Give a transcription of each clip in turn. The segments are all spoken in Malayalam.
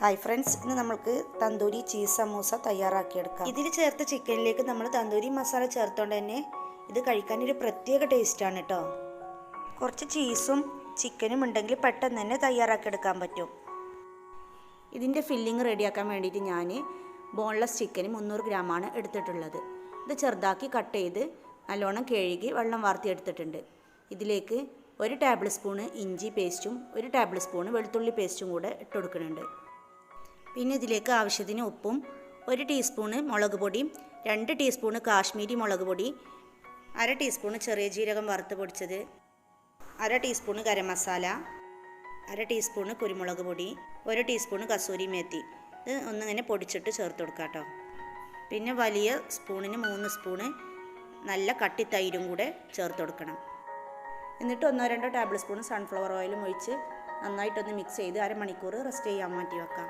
ഹായ് ഫ്രണ്ട്സ് ഇന്ന് നമ്മൾക്ക് തന്തൂരി ചീസ് സമൂസ തയ്യാറാക്കിയെടുക്കാം. ഇതിൽ ചേർത്ത ചിക്കനിലേക്ക് നമ്മൾ തന്തൂരി മസാല ചേർത്തോണ്ട് തന്നെ ഇത് കഴിക്കാൻ ഒരു പ്രത്യേക ടേസ്റ്റാണ് കേട്ടോ കുറച്ച് ചീസും ചിക്കനും ഉണ്ടെങ്കിൽ പെട്ടെന്ന് തന്നെ തയ്യാറാക്കിയെടുക്കാൻ പറ്റും. ഇതിന്റെ ഫില്ലിങ് റെഡിയാക്കാൻ വേണ്ടിയിട്ട് ഞാൻ ബോൺലെസ് ചിക്കന് മുന്നൂറ് ഗ്രാമാണ് എടുത്തിട്ടുള്ളത്. ഇത് ചെറുതാക്കി കട്ട് ചെയ്ത് നല്ലോണം കഴുകി വെള്ളം വാർത്തി എടുത്തിട്ടുണ്ട്. ഇതിലേക്ക് ഒരു ടേബിൾ സ്പൂണ് ഇഞ്ചി പേസ്റ്റും ഒരു ടേബിൾ സ്പൂണ് വെളുത്തുള്ളി പേസ്റ്റും കൂടെ ഇട്ട് കൊടുക്കുന്നുണ്ട്. പിന്നെ ഇതിലേക്ക് ആവശ്യത്തിന് ഉപ്പും ഒരു ടീസ്പൂണ് മുളക് പൊടിയും രണ്ട് ടീസ്പൂണ് കാശ്മീരി മുളക് പൊടി അര ടീസ്പൂണ് ചെറിയ ജീരകം വറുത്ത് പൊടിച്ചത് അര ടീസ്പൂണ് ഗരം മസാല അര ടീസ്പൂണ് കുരുമുളക് പൊടി ഒരു ടീസ്പൂണ് കസൂരി മേത്തി. ഇത് ഒന്നിങ്ങനെ പൊടിച്ചിട്ട് ചേർത്ത് കൊടുക്കാം കേട്ടോ. പിന്നെ വലിയ സ്പൂണിന് മൂന്ന് സ്പൂണ് നല്ല കട്ടി തൈരും കൂടെ ചേർത്ത് കൊടുക്കണം. എന്നിട്ട് ഒന്നോ രണ്ടോ ടേബിൾ സ്പൂൺ സൺഫ്ലവർ ഓയിലും ഒഴിച്ച് നന്നായിട്ടൊന്ന് മിക്സ് ചെയ്ത് അരമണിക്കൂർ റെസ്റ്റ് ചെയ്യാൻ മാറ്റി വെക്കാം.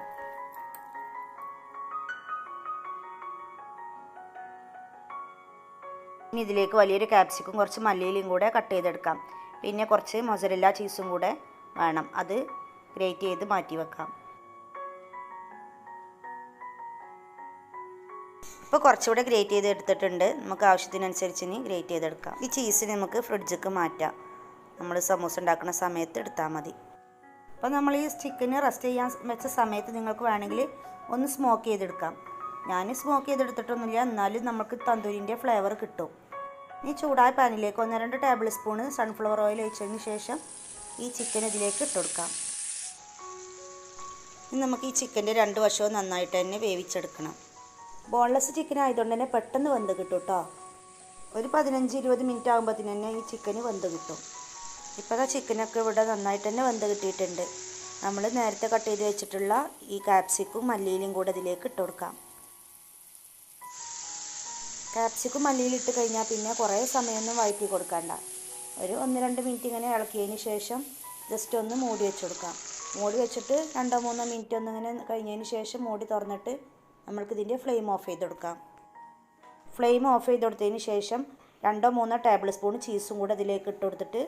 ഇനി ഇതിലേക്ക് വലിയൊരു കാപ്സിക്കും കുറച്ച് മല്ലിയിലും കൂടെ കട്ട് ചെയ്തെടുക്കാം. പിന്നെ കുറച്ച് മൊസറില്ല ചീസും കൂടെ വേണം. അത് ഗ്രേറ്റ് ചെയ്ത് മാറ്റി വെക്കാം. ഇപ്പോൾ കുറച്ചുകൂടെ ഗ്രേറ്റ് ചെയ്ത് എടുത്തിട്ടുണ്ട്. നമുക്ക് ആവശ്യത്തിനനുസരിച്ച് ഇനി ഗ്രേറ്റ് ചെയ്തെടുക്കാം. ഈ ചീസിന് നമുക്ക് ഫ്രിഡ്ജിക്ക് മാറ്റാം. നമ്മൾ സമൂസ ഉണ്ടാക്കുന്ന സമയത്ത് എടുത്താൽ മതി. അപ്പോൾ നമ്മൾ ഈ ചിക്കന് റെസ്റ്റ് ചെയ്യാൻ വെച്ച സമയത്ത് നിങ്ങൾക്ക് വേണമെങ്കിൽ ഒന്ന് സ്മോക്ക് ചെയ്തെടുക്കാം. ഞാൻ സ്മോക്ക് ചെയ്തെടുത്തിട്ടൊന്നുമില്ല. എന്നാലും നമുക്ക് തന്തൂരിന്റെ ഫ്ലേവർ കിട്ടും. ഈ ചൂടായ പാനിലേക്ക് ഒന്ന് രണ്ട് ടേബിൾ സ്പൂണ് സൺഫ്ലവർ ഓയിൽ ഒഴിച്ചതിന് ശേഷം ഈ ചിക്കൻ ഇതിലേക്ക് ഇട്ട് കൊടുക്കാം. ഇനി നമുക്ക് ഈ ചിക്കന്റെ രണ്ട് വശവും നന്നായിട്ട് തന്നെ വേവിച്ചെടുക്കണം. ബോൺലെസ് ചിക്കൻ ആയതുകൊണ്ട് തന്നെ പെട്ടെന്ന് വെന്ത് കിട്ടും കേട്ടോ ഒരു പതിനഞ്ച് ഇരുപത് മിനിറ്റ് ആകുമ്പോഴത്തേന് തന്നെ ഈ ചിക്കന് വെന്ത് കിട്ടും. ഇപ്പോൾ ആ ചിക്കനൊക്കെ ഇവിടെ നന്നായിട്ട് തന്നെ വെന്ത് കിട്ടിയിട്ടുണ്ട്. നമ്മൾ നേരത്തെ കട്ട് ചെയ്ത് വെച്ചിട്ടുള്ള ഈ കാപ്സിക്കും മല്ലിയിലും കൂടെ ഇതിലേക്ക് ഇട്ട് കൊടുക്കാം. കാപ്സിക്കും മല്ലിയിൽ ഇട്ട് കഴിഞ്ഞാൽ പിന്നെ കുറേ സമയമൊന്നും വഴറ്റി കൊടുക്കണ്ട. ഒരു ഒന്ന് രണ്ട് മിനിറ്റ് ഇങ്ങനെ ഇളക്കിയതിന് ശേഷം ജസ്റ്റ് ഒന്ന് മൂടി വെച്ച് കൊടുക്കാം. മൂടി വെച്ചിട്ട് രണ്ടോ മൂന്നോ മിനിറ്റ് ഒന്ന് ഇങ്ങനെ കഴിഞ്ഞതിന് ശേഷം മൂടി തുറന്നിട്ട് നമ്മൾക്ക് ഇതിന്റെ ഫ്ലെയിം ഓഫ് ചെയ്ത് കൊടുക്കാം. ഫ്ലെയിം ഓഫ് ചെയ്ത് കൊടുത്തതിന് ശേഷം രണ്ടോ മൂന്നോ ടേബിൾ സ്പൂൺ ചീസും കൂടെ ഇതിലേക്ക് ഇട്ട് കൊടുത്തിട്ട്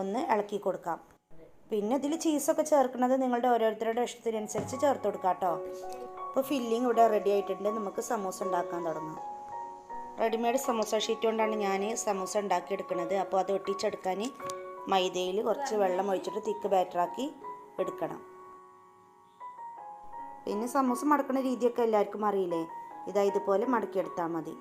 ഒന്ന് ഇളക്കി കൊടുക്കാം. പിന്നെ ഇതിൽ ചീസൊക്കെ ചേർക്കുന്നത് നിങ്ങളുടെ ഓരോരുത്തരുടെ ഇഷ്ടത്തിനനുസരിച്ച് ചേർത്ത് കൊടുക്കാം കേട്ടോ. അപ്പോൾ ഫില്ലിങ് ഇവിടെ റെഡി ആയിട്ടുണ്ട്. നമുക്ക് സമൂസ ഉണ്ടാക്കാൻ തുടങ്ങാം. റെഡിമെയ്ഡ് സമൂസ ഷീറ്റ് കൊണ്ടാണ് ഞാൻ സമൂസ ഉണ്ടാക്കിയെടുക്കുന്നത് അപ്പോൾ അത് ഒട്ടിച്ചെടുക്കാൻ മൈദയിൽ കുറച്ച് വെള്ളം ഒഴിച്ചിട്ട് തിക്ക് ബാറ്ററാക്കി എടുക്കണം. പിന്നെ സമൂസ മടക്കുന്ന രീതിയൊക്കെ എല്ലാവർക്കും അറിയില്ലേ? ഇതാ ഇതുപോലെ മടക്കിയെടുത്താൽ മതി.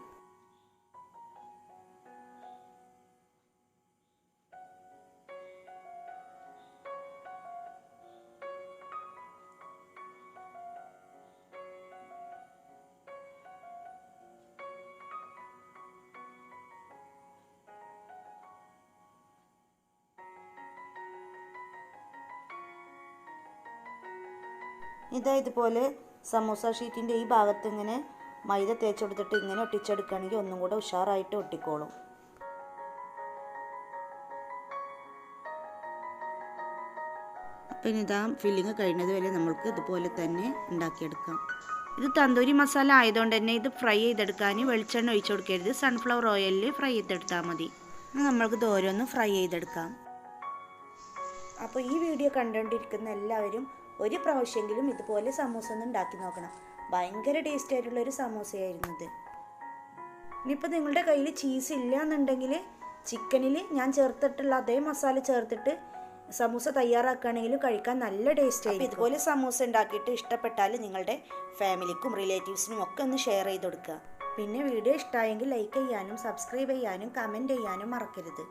ഇതാ ഇതുപോലെ സമൂസ ഷീറ്റിന്റെ ഈ ഭാഗത്ത് ഇങ്ങനെ മൈദ തേച്ച് കൊടുത്തിട്ട് ഇങ്ങനെ ഒട്ടിച്ചെടുക്കുകയാണെങ്കിൽ ഒന്നും കൂടെ ഉഷാറായിട്ട് ഒട്ടിക്കോളും. അപ്പം ഇതാ ഫില്ലിങ് കഴിയുന്നത് വരെ നമ്മൾക്ക് ഇതുപോലെ തന്നെ ഉണ്ടാക്കിയെടുക്കാം. ഇത് തന്തൂരി മസാല ആയതുകൊണ്ട് തന്നെ ഇത് ഫ്രൈ ചെയ്തെടുക്കാൻ വെളിച്ചെണ്ണ ഒഴിച്ചു കൊടുക്കരുത്. സൺഫ്ലവർ ഓയിലിൽ ഫ്രൈ ചെയ്തെടുത്താൽ മതി. നമ്മൾക്ക് ഇത് ഓരോന്ന് ഫ്രൈ ചെയ്തെടുക്കാം. അപ്പോൾ ഈ വീഡിയോ കണ്ടുകൊണ്ടിരിക്കുന്ന എല്ലാവരും ഒരു പ്രാവശ്യമെങ്കിലും ഇതുപോലെ സമൂസ ഒന്ന് ഉണ്ടാക്കി നോക്കണം. ഭയങ്കര ടേസ്റ്റ് ആയിട്ടുള്ള ഒരു സമൂസയായിരുന്നു ഇത്. ഇനിയിപ്പോൾ നിങ്ങളുടെ കയ്യിൽ ചീസ് ഇല്ല എന്നുണ്ടെങ്കിൽ ചിക്കനിൽ ഞാൻ ചേർത്തിട്ടുള്ള അതേ മസാല ചേർത്തിട്ട് സമൂസ തയ്യാറാക്കുകയാണെങ്കിലും കഴിക്കാൻ നല്ല ടേസ്റ്റ് ആയിരിക്കും. ഇതുപോലെ സമൂസ ഉണ്ടാക്കിയിട്ട് ഇഷ്ടപ്പെട്ടാൽ നിങ്ങളുടെ ഫാമിലിക്കും റിലേറ്റീവ്സിനും ഒക്കെ ഒന്ന് ഷെയർ ചെയ്ത് കൊടുക്കുക. പിന്നെ വീഡിയോ ഇഷ്ടമായെങ്കിൽ ലൈക്ക് ചെയ്യാനും സബ്സ്ക്രൈബ് ചെയ്യാനും കമന്റ് ചെയ്യാനും മറക്കരുത്.